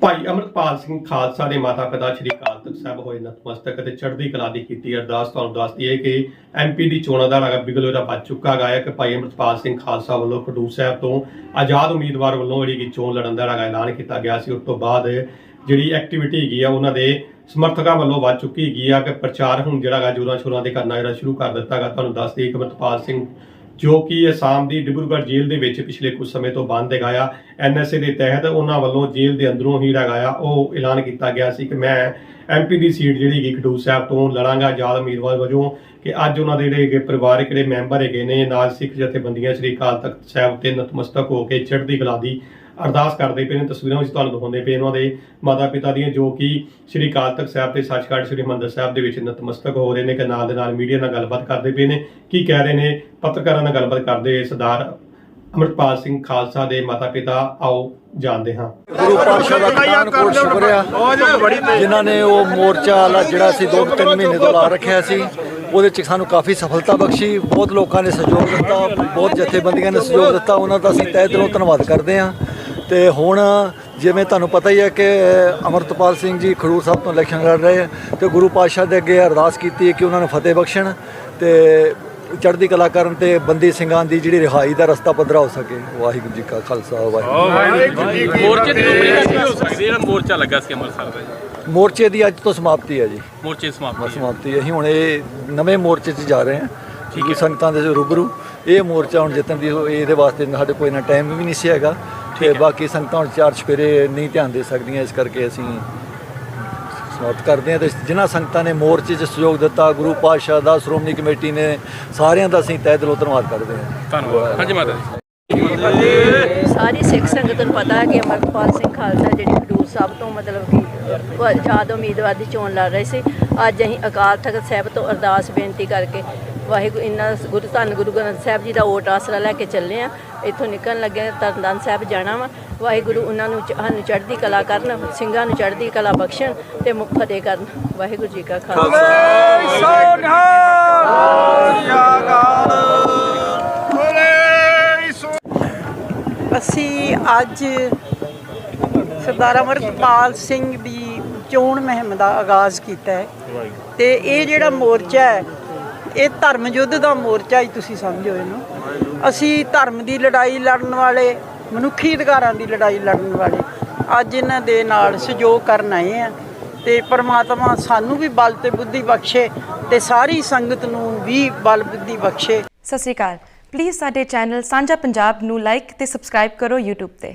ਭਾਈ ਅਮਰਪਾਲ ਸਿੰਘ ਖਾਲਸਾ ਦੇ ਮਾਤਾ ਪਿਤਾ ਸ੍ਰੀ ਅਕਾਲ ਤਖਤ ਸਾਹਿਬ ਹੋਏ ਨਤਮਸਤਕ ਅਤੇ ਚੜ੍ਹਦੀ ਕਲਾ ਦੀ ਕੀਤੀ ਅਰਦਾਸ, ਤੁਹਾਨੂੰ ਦੱਸਦੀ ਹੈ ਕਿ ਐਮਪੀ ਦੀ ਚੋਣਾਂ ਦਾ ਲਗਾ ਬਿਗਲੋਰਾ ਵੱਜ ਚੁੱਕਾ ਗਾਇਆ ਭਾਈ ਅਮਰਪਾਲ ਸਿੰਘ ਖਾਲਸਾ ਵੱਲੋਂ ਖਡੂਰ ਸਾਹਿਬ ਤੋਂ ਆਜ਼ਾਦ ਉਮੀਦਵਾਰ ਵੱਲੋਂ ਜਿਹੜੀ ਕਿ ਚੋਣ ਲੜਨ ਦਾ ਲਗਾ ਐਲਾਨ ਕੀਤਾ ਗਿਆ ਸੀ, ਉਸ ਤੋਂ ਬਾਅਦ ਜਿਹੜੀ ਐਕਟੀਵਿਟੀ ਹੈਗੀ ਆ, ਉਹਨਾਂ ਦੇ ਸਮਰਥਕਾਂ ਵੱਲੋਂ ਵੱਧ ਚੁੱਕੀ ਹੈਗੀ ਆ ਕਿ ਪ੍ਰਚਾਰ ਹੁਣ ਜਿਹੜਾ ਗਾ ਜੋਰਾਂ ਸ਼ੋਰਾਂ ਦੇ ਕਰਨਾ ਜਿਹੜਾ ਸ਼ੁਰੂ ਕਰ ਦਿੱਤਾ ਗਾ ਤੁਹਾਨੂੰ ਦੱਸ ਦਈਏ ਕਿ ਅਮਰਪਾਲ ਸਿੰਘ ਜੋ ਕਿ ਅਸਾਮ ਦੀ ਡਿਬਰੂਗੜ੍ਹ ਜੇਲ੍ਹ ਦੇ ਵਿੱਚ ਪਿਛਲੇ ਕੁਝ ਸਮੇਂ ਤੋਂ ਬੰਦ ਹੈਗਾ ਆ। ਐਨਐਸਏ ਦੇ ਤਹਿਤ ਉਹਨਾਂ ਵੱਲੋਂ ਜੇਲ੍ਹ ਦੇ ਅੰਦਰੋਂ ਹੀ ਹੈਗਾ ਆ, ਉਹ ਐਲਾਨ ਕੀਤਾ ਗਿਆ ਸੀ ਕਿ ਮੈਂ ਐਮਪੀ ਦੀ ਸੀਟ ਜਿਹੜੀ ਹੈਗੀ ਖਡੂਰ ਸਾਹਿਬ ਤੋਂ ਲੜਾਂਗਾ। ਆਜ਼ਾਦ ਉਮੀਦਵਾਰ ਵਜੋਂ ਕਿ ਅੱਜ ਉਹਨਾਂ ਦੇ ਜਿਹੜੇ ਪਰਿਵਾਰਕ ਜਿਹੜੇ ਮੈਂਬਰ ਹੈਗੇ ਨੇ, ਨਾਲ ਸਿੱਖ ਜਥੇਬੰਦੀਆਂ, ਸ੍ਰੀ ਅਕਾਲ ਤਖਤ ਸਾਹਿਬ ਤੇ ਨਤਮਸਤਕ ਹੋ ਕੇ ਚੜ੍ਹਦੀ ਕਲਾ ਦੀ ਅਰਦਾਸ ਕਰਦੇ ਪਏ ਨੇ ਤਸਵੀਰਾਂ ਵਿੱਚ ਤੁਹਾਨੂੰ ਦਿਖਾਉਂਦੇ ਪਏ ਉਹਨਾਂ ਦੇ ਮਾਤਾ ਪਿਤਾ ਦੀਆਂ ਜੋ ਕਿ ਸ੍ਰੀ ਅਕਾਲ ਤਖਤ ਸਾਹਿਬ ਤੇ ਸੱਚਖੰਡ ਸ੍ਰੀ ਹਰਿਮੰਦਰ ਸਾਹਿਬ ਦੇ ਵਿੱਚ ਨਤਮਸਤਕ ਹੋ ਰਹੇ ਨੇ ਕਿ ਨਾਲ ਦੇ ਨਾਲ ਮੀਡੀਆ ਨਾਲ ਗੱਲਬਾਤ ਕਰਦੇ ਪਏ ਨੇ। ਕੀ ਕਹਿ ਰਹੇ ਨੇ? ਪੱਤਰਕਾਰਾਂ ਨਾਲ ਗੱਲਬਾਤ ਕਰਦੇ ਹੋਏ ਸਰਦਾਰ ਅਮਰਪਾਲ ਸਿੰਘ ਖਾਲਸਾ ਦੇ ਮਾਤਾ ਪਿਤਾ ਆਓ ਜਾਣਦੇ ਹਾਂ। ਗੁਰੂ ਪਾਤਸ਼ਾਹ ਦਾ ਪਠਾਨਕੋਟ ਸ਼ੁਕਰ ਆ ਜਿਨ੍ਹਾਂ ਨੇ ਉਹ ਮੋਰਚਾ ਵਾਲਾ ਜਿਹੜਾ ਸੀ ਦੋ ਤਿੰਨ ਮਹੀਨੇ ਤੋਂ ਲਾ ਰੱਖਿਆ ਸੀ ਉਹਦੇ ਚ ਸਾਨੂੰ ਕਾਫੀ ਸਫਲਤਾ ਬਖਸ਼ੀ। ਬਹੁਤ ਲੋਕਾਂ ਨੇ ਸਹਿਯੋਗ ਦਿੱਤਾ ਬਹੁਤ ਜਥੇਬੰਦੀਆਂ ਨੇ ਸਹਿਯੋਗ ਦਿੱਤਾ। ਉਹਨਾਂ ਦਾ ਅਸੀਂ ਤਹਿ ਦਿਲੋਂ ਧੰਨਵਾਦ ਕਰਦੇ ਹਾਂ। ਤੇ ਹੁਣ ਜਿਵੇਂ ਤੁਹਾਨੂੰ ਪਤਾ ਹੀ ਹੈ ਕਿ ਅਮਰਤਪਾਲ ਸਿੰਘ ਜੀ ਖਡੂਰ ਸਾਹਿਬ ਤੋਂ ਇਲੈਕਸ਼ਨ ਲੜ ਰਹੇ ਆ ਤੇ ਗੁਰੂ ਪਾਤਸ਼ਾਹ ਦੇ ਅੱਗੇ ਅਰਦਾਸ ਕੀਤੀ ਹੈ ਕਿ ਉਹਨਾਂ ਨੂੰ ਫਤਿਹ ਬਖਸ਼ਣ ਤੇ ਚੜ੍ਹਦੀ ਕਲਾ ਕਰਨ ਤੇ ਬੰਦੀ ਸਿੰਘਾਂ ਦੀ ਜਿਹੜੀ ਰਿਹਾਈ ਦਾ ਰਸਤਾ ਪੱਧਰਾ ਹੋ ਸਕੇ। ਵਾਹਿਗੁਰੂ ਜੀ ਕਾ ਖਾਲਸਾ ਵਾਹਿਗੁਰੂ ਮੋਰਚੇ ਦੀ ਉਮਰ ਕੀ ਹੋ ਸਕਦੀ ਹੈ? ਜਿਹੜਾ ਮੋਰਚਾ ਲੱਗਾ ਸੀ ਅੰਮ੍ਰਿਤਸਰ ਦਾ ਜੀ। ਮੋਰਚੇ ਦੀ ਅੱਜ ਤੋਂ ਸਮਾਪਤੀ ਹੈ ਜੀ। ਮੋਰਚੇ ਦੀ ਸਮਾਪਤੀ ਹੈ। ਸਮਾਪਤੀ ਅਸੀਂ ਹੁਣ ਇਹ ਨਵੇਂ ਮੋਰਚੇ 'ਚ ਜਾ ਰਹੇ ਹਾਂ। ਠੀਕ ਹੈ। ਸੰਗਤਾਂ ਦੇ ਰੂਬਰੂ ਇਹ ਮੋਰਚਾ ਹੁਣ ਜਿੱਤਣ ਦੀ ਹੋ- ਇਹਦੇ ਵਾਸਤੇ ਸਾਡੇ ਕੋਈ ਨਾ ਟਾਈਮ ਵੀ ਨਹੀਂ ਸੀ ਹੈਗਾ। ਤੇ ਬਾਕੀ ਸੰਗਤਾਂ ਹੁਣ ਚਾਰ ਚੁਫੇਰੇ ਨਹੀਂ ਧਿਆਨ ਦੇ ਸਕਦੀਆਂ ਇਸ ਕਰਕੇ ਅਸੀਂ ਸਮਾਪਤ ਕਰਦੇ ਹਾਂ ਤੇ ਜਿਨ੍ਹਾਂ ਸੰਗਤਾਂ ਨੇ ਮੋਰਚੇ 'ਚ ਸਹਿਯੋਗ ਦਿੱਤਾ ਗੁਰੂ ਪਾਤਸ਼ਾਹ ਦਾ ਸ਼੍ਰੋਮਣੀ ਕਮੇਟੀ ਨੇ ਸਾਰਿਆਂ ਦਾ ਅਸੀਂ ਤਹਿ ਦਿਲੋਂ ਧੰਨਵਾਦ ਕਰਦੇ ਹਾਂ। ਧੰਨਵਾਦ। ਹਾਂਜੀ ਮਾਤਾ ਜੀ। ਸਾਰੀ ਸਿੱਖ ਸੰਗਤ ਨੂੰ ਪਤਾ ਹੈ ਕਿ ਅਮਰਪਾਲ ਸਿੰਘ ਖਾਲਸਾ ਜਿਹੜੀ ਖਡੂਰ ਸਾਹਿਬ ਤੋਂ ਮਤਲਬ ਕਿ ਆਜ਼ਾਦ ਉਮੀਦਵਾਰ ਦੀ ਚੋਣ ਲੜ ਰਹੇ ਸੀ। ਅੱਜ ਅਸੀਂ ਅਕਾਲ ਤਖਤ ਸਾਹਿਬ ਤੋਂ ਅਰਦਾਸ ਬੇਨਤੀ ਕਰਕੇ ਵਾਹਿਗੁਰੂ ਇੰਨਾ ਗੁਰੂ ਧੰਨ ਗੁਰੂ ਗ੍ਰੰਥ ਸਾਹਿਬ ਜੀ ਦਾ ਓਟ ਆਸਰਾ ਲੈ ਕੇ ਚੱਲੇ ਆ ਇੱਥੋਂ ਨਿਕਲਣ ਲੱਗੇ ਤਰਨਤਾਰਨ ਸਾਹਿਬ ਜਾਣਾ ਵਾ। ਵਾਹਿਗੁਰੂ ਉਹਨਾਂ ਨੂੰ ਸਾਨੂੰ ਚੜ੍ਹਦੀ ਕਲਾ ਕਰਨ ਸਿੰਘਾਂ ਨੂੰ ਚੜ੍ਹਦੀ ਕਲਾ ਬਖਸ਼ਣ ਤੇ ਮੁਖ ਫਤਿਹ ਕਰਨ। ਵਾਹਿਗੁਰੂ ਜੀ ਕਾ ਖਾਲਸਾ। ਅਸੀਂ ਅੱਜ ਸਰਦਾਰ ਅਮਰਪਾਲ ਸਿੰਘ ਦੀ ਚੋਣ ਮੁਹਿੰਮ ਦਾ ਆਗਾਜ਼ ਕੀਤਾ ਹੈ। ਤੇ ਇਹ ਜਿਹੜਾ ਮੋਰਚਾ ਹੈ ਇਹ ਧਰਮ ਯੁੱਧ ਦਾ ਮੋਰਚਾ ਹੀ ਤੁਸੀਂ ਸਮਝੋ ਇਹਨੂੰ। ਅਸੀਂ ਧਰਮ ਦੀ ਲੜਾਈ ਲੜਨ ਵਾਲੇ ਮਨੁੱਖੀ ਅਧਿਕਾਰਾਂ ਦੀ ਲੜਾਈ ਲੜਨ ਵਾਲੇ ਅੱਜ ਇਹਨਾਂ ਦੇ ਨਾਲ ਸਹਿਯੋਗ ਕਰਨ ਆਏ ਆ ਤੇ ਪਰਮਾਤਮਾ ਸਾਨੂੰ ਵੀ ਬਲ ਤੇ ਬੁੱਧੀ ਬਖਸ਼ੇ ਤੇ ਸਾਰੀ ਸੰਗਤ ਨੂੰ ਵੀ ਬਲ ਬੁੱਧੀ ਬਖਸ਼ੇ। ਸਤਿ ਸ਼੍ਰੀ ਅਕਾਲ। ਪਲੀਜ਼ ਸਾਡੇ ਚੈਨਲ ਸਾਂਝਾ ਪੰਜਾਬ ਨੂੰ ਲਾਈਕ ਤੇ ਸਬਸਕ੍ਰਾਈਬ ਕਰੋ YouTube ਤੇ।